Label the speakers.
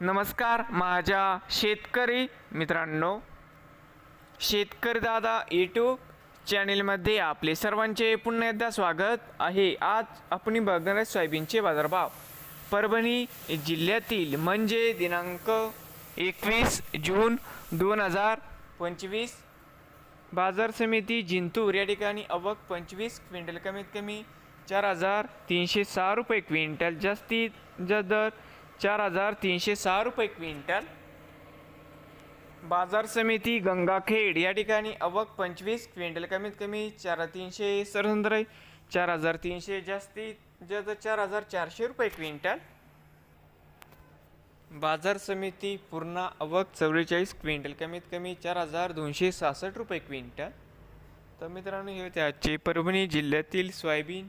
Speaker 1: नमस्कार माझ्या शेतकरी मित्रांनो शेतकरी दादा यूट्यूब चॅनेलमध्ये आपले सर्वांचे पुन्हा एकदा स्वागत आहे. आज आपण बघणार आहे सोयाबीनचे बाजारभाव. परभणी जिल्ह्यातील म्हणजे दिनांक एकवीस जून दोन हजार पंचवीस. बाजार समिती जिंतूर या ठिकाणी अवक पंचवीस क्विंटल कमीत कमी चार हजार तीनशे सहा रुपये क्विंटल जास्तीत जास्त दर चार हजार तीनशे सहा रुपये क्विंटल. बाजार समिती गंगाखेड या ठिकाणी अवक पंचवीस क्विंटल कमीत कमी चार तीनशे सरसुंदर चार हजार तीनशे जास्तीत जास्त चार हजार चारशे रुपये क्विंटल. बाजार समिती पूर्ण अवक चव्वेचाळीस क्विंटल कमीत कमी चार हजार दोनशे सहासष्ट रुपये क्विंटल. तर मित्रांनो हे होते आजचे परभणी जिल्ह्यातील सोयाबीन